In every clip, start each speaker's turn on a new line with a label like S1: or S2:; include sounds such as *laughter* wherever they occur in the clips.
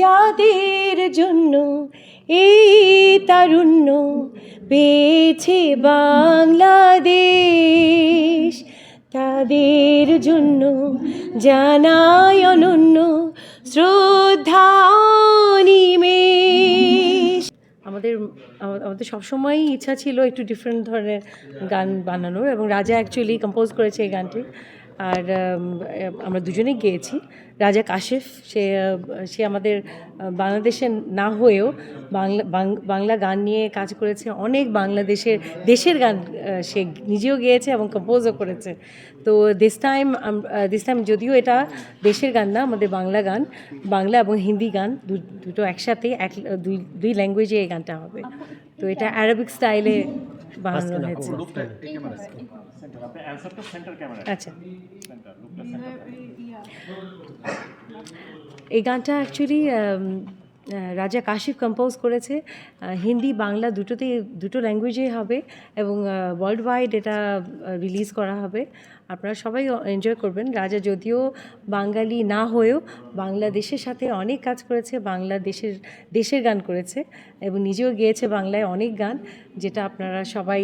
S1: যাদের জন্য এই তারুণ্য পেয়েছে বাংলাদেশ, তাদের জন্য জানাই অনন্য শ্রদ্ধা নিমেষ। আমাদের আমাদের সবসময়ই ইচ্ছা ছিল একটু ডিফারেন্ট ধরনের গান বানানোর এবং রাজা অ্যাকচুয়ালি কম্পোজ করেছে এই গানটি। আর আমরা দুজনেই গেয়েছি। রাজা কাশেফ, সে সে আমাদের বাংলাদেশে না হয়েও বাংলা বাংলা গান নিয়ে কাজ করেছে। অনেক বাংলাদেশের দেশের গান সে নিজেও গেয়েছে এবং কম্পোজও করেছে। তো দিস টাইম দিস টাইম যদিও এটা দেশের গান না, আমাদের বাংলা গান, বাংলা এবং হিন্দি গান দুটো একসাথে, এক, দুই দুই ল্যাঙ্গুয়েজে এই গানটা হবে। তো এটা অ্যারাবিক স্টাইলে বানানো হয়েছে। আচ্ছা। এই গানটা অ্যাকচুয়ালি রাজা কাশিফ কম্পোজ করেছে। হিন্দি বাংলা দুটোতেই দুটো ল্যাঙ্গুয়েজেই হবে এবং ওয়ার্ল্ড ওয়াইড এটা রিলিজ করা হবে। আপনারা সবাই এনজয় করবেন। রাজা যদিও বাঙালি না হয়েও বাংলাদেশের সাথে অনেক কাজ করেছে বাংলাদেশের দেশের গান করেছে এবং নিজেও গেয়েছে বাংলায় অনেক গান যেটা আপনারা সবাই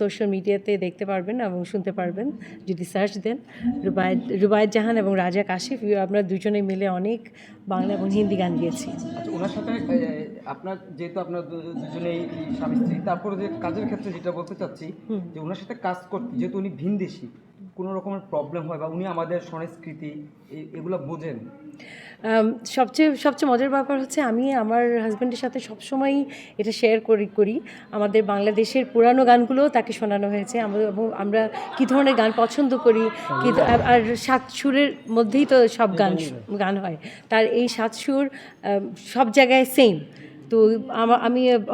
S1: সোশ্যাল মিডিয়াতে দেখতে পারবেন এবং শুনতে পারবেন। যদি সার্চ দেন রুবায়ত রুবায়ত জাহান এবং রাজা কাশিফ আমরা দুজনে মিলে অনেক বাংলা এবং হিন্দি গান গিয়েছি।
S2: আচ্ছা ওনার সাথে আপনার যেহেতু আপনার দুজনেই স্বামী স্ত্রী তারপরে যে কাজের ক্ষেত্রে যেটা বলতে চাচ্ছি যে ওনার সাথে কাজ করতে যেহেতু উনি ভিনদেশি কোনো রকমের প্রবলেম হয় বা উনি আমাদের সংস্কৃতি এগুলো বোঝেন?
S1: সবচেয়ে সবচেয়ে মজার ব্যাপার হচ্ছে আমি আমার হাজব্যান্ডের সাথে সবসময়ই এটা শেয়ার করি করি। আমাদের বাংলাদেশের পুরানো গানগুলো তাকে শোনানো হয়েছে। আমরা এবং আমরা কী ধরনের গান পছন্দ করি কি আর সাত সুরের মধ্যেই তো সব গান গান হয়। তার এই সাত সুর সব জায়গায় সেম তো আমা-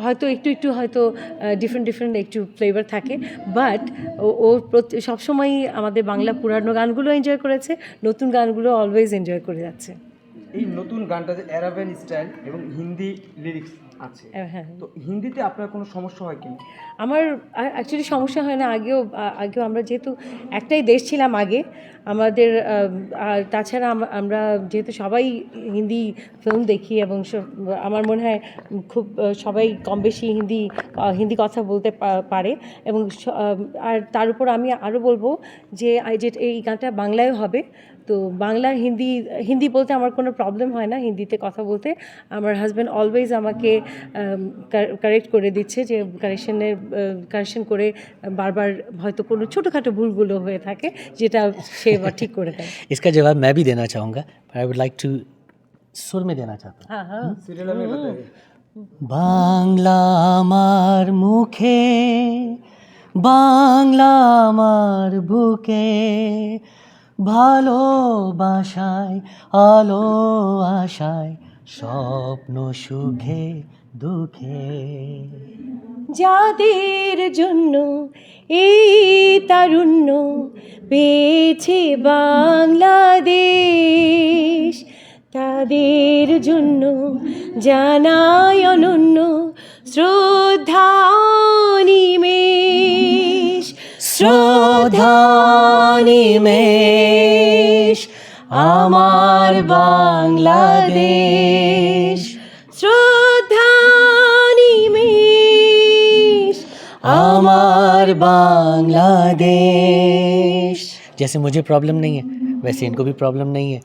S1: হয়তো একটু একটু হয়তো ডিফারেন্ট ডিফারেন্ট একটু ফ্লেভার থাকে। বাট ও সবসময়ই আমাদের বাংলা পুরানো গানগুলো এনজয় করেছে, নতুন গানগুলো অলওয়েজ এনজয় করে যাচ্ছে।
S2: এই নতুন গানটা যে অ্যারাবিয়ান স্টাইল এবং হিন্দি লিরিক্স আছে
S1: হ্যাঁ,
S2: তো হিন্দিতে আপনার কোনো সমস্যা হয় কিনা?
S1: আমার অ্যাকচুয়ালি সমস্যা হয় না আগেও আগেও আমরা যেহেতু একটাই দেশ ছিলাম আগে আমাদের আর তাছাড়া আমরা যেহেতু সবাই হিন্দি ফিল্ম দেখি এবং আমার মনে হয় খুব সবাই কম বেশি হিন্দি হিন্দি কথা বলতে পারে এবং আর তার উপর আমি আরও বলব যে এই গানটা বাংলায় হবে তো বাংলা হিন্দি হিন্দি বলতে আমার কোনো প্রবলেম হয় না হিন্দিতে কথা বলতে আমার হাজব্যান্ড অলওয়েজ আমাকে কারেক্ট করে দিচ্ছে যে কারেকশনের কারেকশন করে বারবার হয়তো কোনো ছোটোখাটো ভুলগুলো হয়ে থাকে যেটা সে এবার ঠিক করে দেয় *laughs*
S3: इसका जवाब मैं भी देना चाहूँगा आई वुड लाइक टू सुर में देना चाहता हूँ
S1: হ্যাঁ হ্যাঁ
S2: সিরিয়াল আমি বাতাই।
S3: বাংলা আমার মুখে বাংলা আমার বুকে ভালোবাসায়, আলো আশায়, স্বপ্ন সুখে, দুঃখে।
S1: যাদের জন্য এই তারুণ্য পেয়েছে বাংলাদেশ। তাদের জন্য জানাই অনন্য শ্রদ্ধা নিমেষ।
S3: শ্রদ্ধা নিমেষ আমার বাংলাদেশ
S1: শ্রদ্ধা নিমেষ
S3: আমার बांग्लादेश जैसे मुझे प्रॉब्लम नहीं है वैसे इनको भी प्रॉब्लम नहीं है